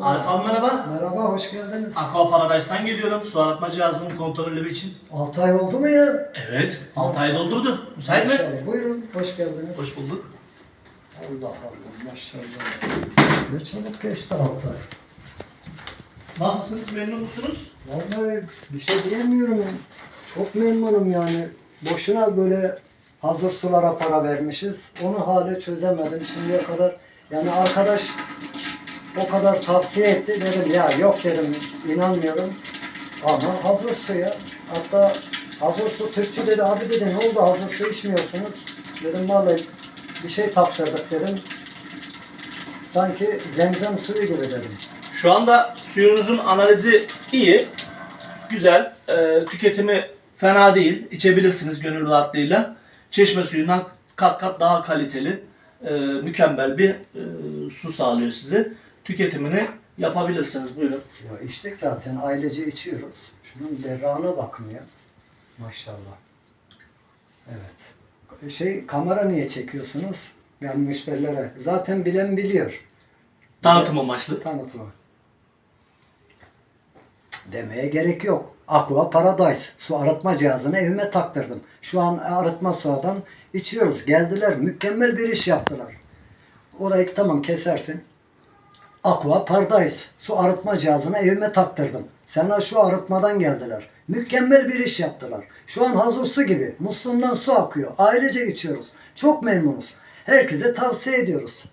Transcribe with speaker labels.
Speaker 1: Arif abi merhaba.
Speaker 2: Merhaba, hoş geldiniz.
Speaker 1: Aqua Paradise'dan geliyorum. Su arıtma cihazının kontrolleri için.
Speaker 2: 6 ay oldu mu ya?
Speaker 1: Evet. 6 ay doldurdu. Müsait mi?
Speaker 2: Maşallah. Buyurun, hoş geldiniz.
Speaker 1: Hoş bulduk.
Speaker 2: Allah Allah, maşallah. Ne çabuk geçti 6 ay.
Speaker 1: Nasılsınız? Memnun musunuz?
Speaker 2: Vallahi bir şey diyemiyorum. Çok memnunum yani. Boşuna böyle hazır sulara para vermişiz. Onu hala çözemedim şimdiye kadar. Yani arkadaş o kadar tavsiye etti dedim ya yok dedim inanmıyorum. Ama hazır suya hatta hazır su Türkçü dedi abi dedi ne oldu hazır su içmiyorsunuz? Dedim vallahi bir şey taktırdık dedim. Sanki zemzem suyu gibi dedim.
Speaker 1: Şu anda suyunuzun analizi iyi. Güzel. Ee, tüketimi fena değil. İçebilirsiniz gönül rahatlığıyla. Çeşme suyundan kat kat daha kaliteli, e, mükemmel bir e, su sağlıyor size. Tüketimini yapabilirsiniz. Buyurun.
Speaker 2: Ya içtik zaten ailece içiyoruz. Şunun berrağına bakın ya. Maşallah. Evet. Şey kamera niye çekiyorsunuz? Yani müşterilere. Zaten bilen biliyor.
Speaker 1: Tanıtım amaçlı.
Speaker 2: Tanıtma. Demeye gerek yok. Aqua Paradise su arıtma cihazını evime taktırdım. Şu an arıtma sudan içiyoruz. Geldiler. Mükemmel bir iş yaptılar. Orayı tamam kesersin. Aqua Paradise su arıtma cihazını evime taktırdım. Sana şu arıtmadan geldiler. Mükemmel bir iş yaptılar. Şu an hazır su gibi. Musluğundan su akıyor. Ailece içiyoruz. Çok memnunuz. Herkese tavsiye ediyoruz.